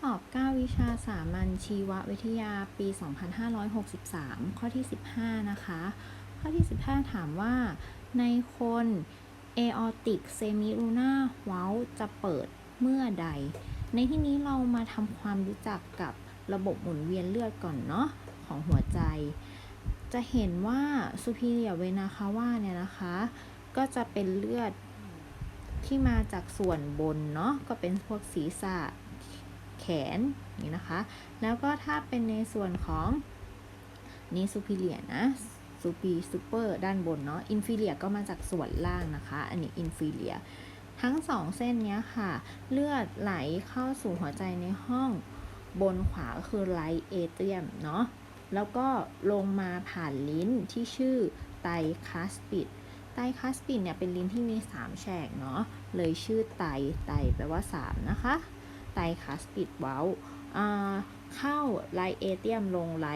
สอบ 9 วิชาสามัญชีววิทยาปี 2563 ข้อที่ 15 นะคะ ข้อที่ 15 ถามว่า ในคน aortic semiluna valve จะเปิดเมื่อใด ในที่นี้เรามาทำความรู้จักกับระบบหมุนเวียนเลือดก่อนเนาะของหัวใจ จะเห็นว่า superior vena cava เนี่ยนะคะ ก็จะเป็นเลือดที่มาจากส่วนบนเนาะก็เป็นพวกศีรษะ แขนนี้นะคะ แล้วก็ถ้าเป็นในส่วนของนี่ซูพิเลียนะซูปีซูเปอร์ด้านบนเนาะอินฟิเลียก็มาจากส่วนล่างนะคะ อันนี้อินฟิเลียทั้งสองเส้นนี้ค่ะ เลือดไหลเข้าสู่หัวใจในห้องบนขวาคือไลเอเทียมเนาะแล้วก็ลงมาผ่านลิ้นที่ชื่อไตคาสปิดไตคัสปิดเนี่ยเป็นลิ้นที่มี 3 แฉกเนาะเลยชื่อไตไตแปลว่า 3 นะคะ ไตคัสปิดเว้าเข้าไลเอเทียมลงไล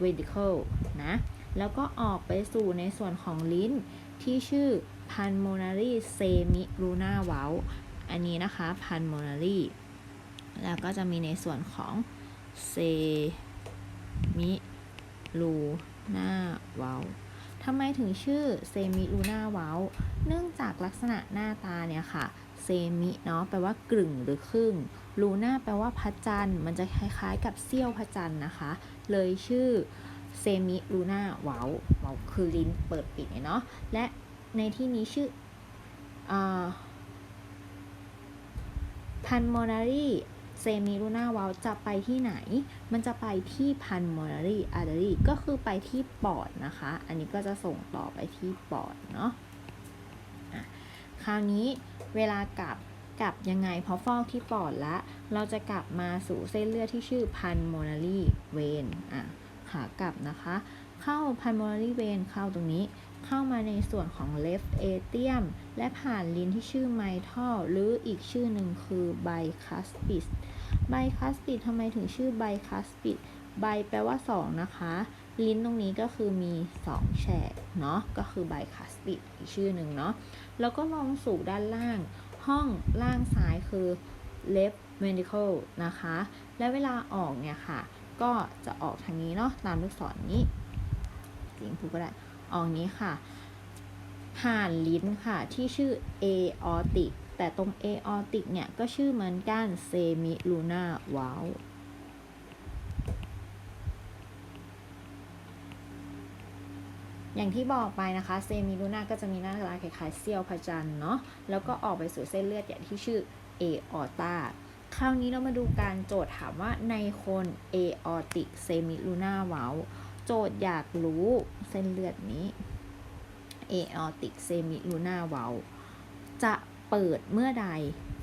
เวนติเคิลนะ แล้วก็ออกไปสู่ในส่วนของลิ้นที่ชื่อ pulmonary semilunar valve อันนี้นะคะ pulmonary แล้วก็จะมีในส่วนของ semilunar valve ทำไมถึงชื่อเซมิลูนาเวลเนื่องจากลักษณะหน้าตาเนี่ยค่ะ เซมิเนาะแปลว่ากลึ่งหรือครึ่งลูน่าแปลว่าพระจันทร์มันจะคล้ายๆ กับเสี้ยวพระจันทร์นะคะ เลยชื่อเซมิลูน่าเวลเวลคือลิ้นเปิดปิดเนาะและในที่นี้ชื่อพันโมนารีเซมิลูน่าวาลจะไปที่ไหน มันจะไปที่พันโมนารีอาร์เดอรีก็คือไปที่ปอดนะคะ อันนี้ก็จะส่งต่อไปที่ปอดเนาะะคราวนี้ เวลากลับกลับยังไงเพอฟอกที่ปอดละ เราจะกลับมาสู่เส้นเลือดที่ชื่อพันโมนารีเวนอะขากลับนะคะ เข้าพันโมนารีเวนเข้าตรงนี้ เข้ามาในส่วนของ left atrium และผ่านลิ้นที่ชื่อ mitral หรืออีกชื่อหนึ่งคือ bicuspid ไบคัสปิดทำไมถึงชื่อไบคัสปิดไบแปลว่า 2 นะคะ ลิ้นตรงนี้ก็คือมี 2 แฉกเนาะก็คือไบคัสปิดอีกชื่อหนึ่งเนาะแล้วก็ลงสู่ด้านล่าง ห้องล่างซ้ายคือ left ventricle นะคะ และเวลาออกเนี่ยค่ะ ก็จะออกทางนี้เนาะตามลูกศรนนี้สีชมพูก็ได้ออกนี้ค่ะ ผ่านลิ้นค่ะที่ชื่อ aortic แต่ตรง aortic เนี่ย ก็ชื่อเหมือนกัน semilunar valve อย่างที่บอกไปนะคะเซมิลูน่าก็จะมีหน้าตาคล้ายๆเซียวพระจันทร์เนาะแล้วก็ออกไปสู่เส้นเลือดอย่างที่ชื่อ aorta คราวนี้เรามาดูการโจทย์ถามว่าในคน aortic semilunar valve โจทย์อยากรู้เส้นเลือดนี้ aortic semilunar valve จะเปิดเมื่อใด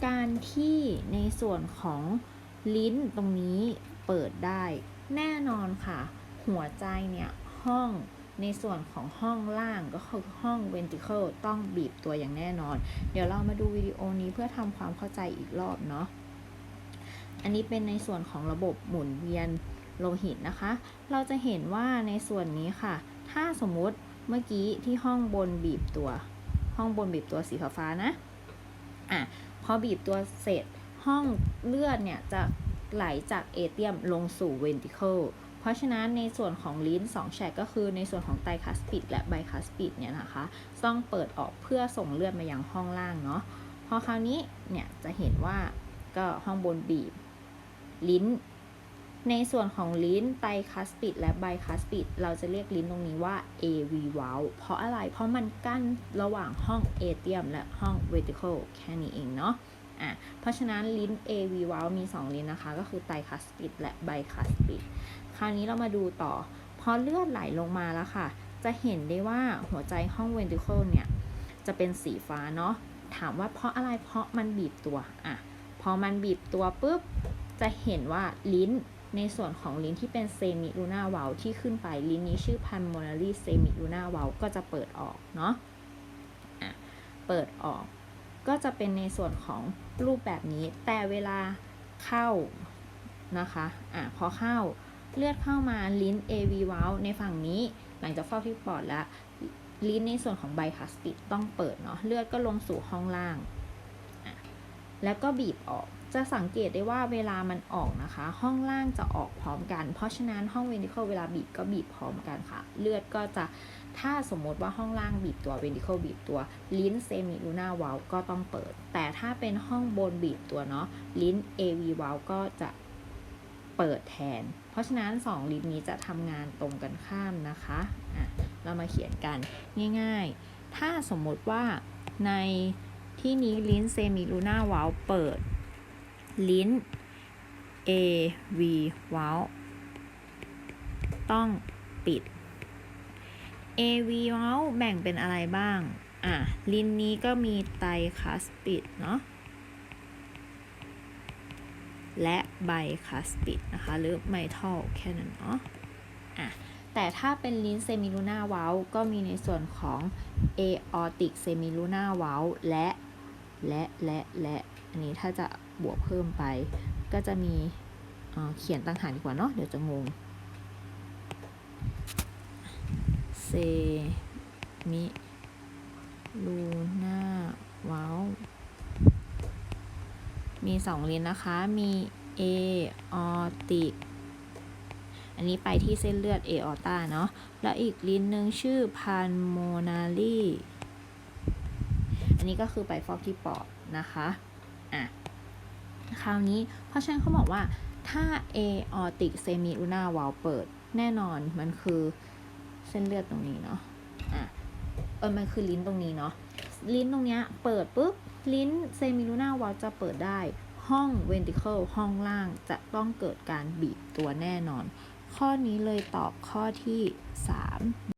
การที่ในส่วนของลิ้นตรงนี้เปิดได้ แน่นอนค่ะ หัวใจเนี่ยห้อง ในส่วนของห้องล่างก็คือห้อง ventricle ต้องบีบตัวอย่างแน่นอน เดี๋ยวเรามาดูวิดีโอนี้เพื่อทำความเข้าใจอีกรอบเนาะ อันนี้เป็นในส่วนของระบบหมุนเวียนโลหิตนะคะ เราจะเห็นว่าในส่วนนี้ค่ะ ถ้าสมมุติเมื่อกี้ที่ห้องบนบีบตัว ห้องบนบีบตัวสีฟ้านะ อะ พอบีบตัวเสร็จ ห้องเลือดเนี่ยจะไหลจากเอเทียมลงสู่เวนติเคิล เพราะฉะนั้นในส่วนของลิ้น2แฉกก็คือในส่วนของไตคัสปิดและไบคัสปิดเนี่ยนะคะ ต้องเปิดออกเพื่อส่งเลือดมายังห้องล่างเนาะพอคราวนี้เนี่ยจะเห็นว่าก็ห้องบนบีบ ลิ้น ในส่วนของลิ้นไตคัสปิดและไบคัสปิดเราจะเรียกลิ้นตรงนี้ว่า AV valve เพราะอะไรเพราะมันกั้นระหว่างห้องเอเทียมและห้องเวติเคิลแค่นี้เองเนาะ อะเพราะฉะนั้นลิ้น AV valve มี 2 ลิ้นนะคะ ก็คือไตคัสปิดและไบคัสปิดคราวนี้เรามาดูต่อ พอเลือดไหลลงมาแล้วค่ะ จะเห็นได้ว่าหัวใจห้องเวนติเคิลเนี่ย จะเป็นสีฟ้าเนาะถามว่าเพราะอะไรเพราะมันบีบตัวอะพอมันบีบตัวปุ๊บ จะเห็นว่าลิ้นในส่วนของลิ้นที่เป็นเซมิลูน่าวาลที่ขึ้นไปลิ้นนี้ชื่อพันโมนารีเซมิลูน่าวาลก็จะเปิดออกเนาะอะเปิดออก ก็จะเป็นในส่วนของรูปแบบนี้ แต่เวลาเข้านะคะอะพอเข้าเลือดเข้ามาลิ้น AV valve ในฝั่งนี้หลังจากเฝ้าที่ปอดแล้ว ลิ้นในส่วนของไบคัสปิดต้องเปิดเนาะเลือดก็ลงสู่ห้องล่าง แล้วก็บีบออกจะสังเกตได้ว่าเวลามันออกนะคะ ห้องล่างจะออกพร้อมกัน เพราะฉะนั้นห้องเวนิเคิลเวลาบีบก็บีบพร้อมกันค่ะ เลือดก็จะ ถ้าสมมติว่าห้องล่างบีบตัวเวนติเคิลบีบตัว ลิ้นเซมิลูน่าวาลก็ต้องเปิด แต่ถ้าเป็นห้องบนบีบตัวเนาะ ลิ้น AV วาลก็จะเปิดแทน เพราะฉะนั้น 2 ลิ้นนี้จะทำงานตรงกันข้ามนะคะอะเรามาเขียนกันง่ายๆ ถ้าสมมติว่าในที่นี้ลิ้นเซมิลูน่าวาลเปิด ลิ้น AV วาลต้องปิด AV วาลแบ่งเป็นอะไรบ้าง อะ ลิ้นนี้ก็มีไตรคัสปิดเนาะ และไบคัสปิดนะคะ หรือไมทัลแค่นั้นเนาะ อะ แต่ถ้าเป็นลิ้นเซมิลูน่าเวาลก็มีในส่วนของ aortic semilunar valve และ และและและอันนี้ถ้าจะบวกเพิ่มไป ก็จะมีเเขียนต่างหากดีกว่าเนาะ เดี๋ยวจะงง เซ มิลูน่าวาลมีสองลิ้นนะคะ มีเอออติกอันนี้ไปที่เส้นเลือดเอออต้าเนาะ แล้วอีกลิ้นหนึ่งชื่อพันโมนาลีอันนี้ก็คือไปฟอกที่ปอดนะคะ อะ คราวนี้ เพราะฉะนั้นเขาบอกว่าถ้า aortic semilunar valve เปิด แน่นอนมันคือ เส้นเลือดตรงนี้เนาะอะเออมันคือลิ้นตรงนี้เนาะลิ้นตรงเนี้ยเปิดปุ๊บลิ้นเซมิลูน่าวอลจะเปิดได้ห้องเวนติเคิลห้องล่างจะต้องเกิดการบีบตัวแน่นอน ข้อนี้เลยตอบข้อที่ 3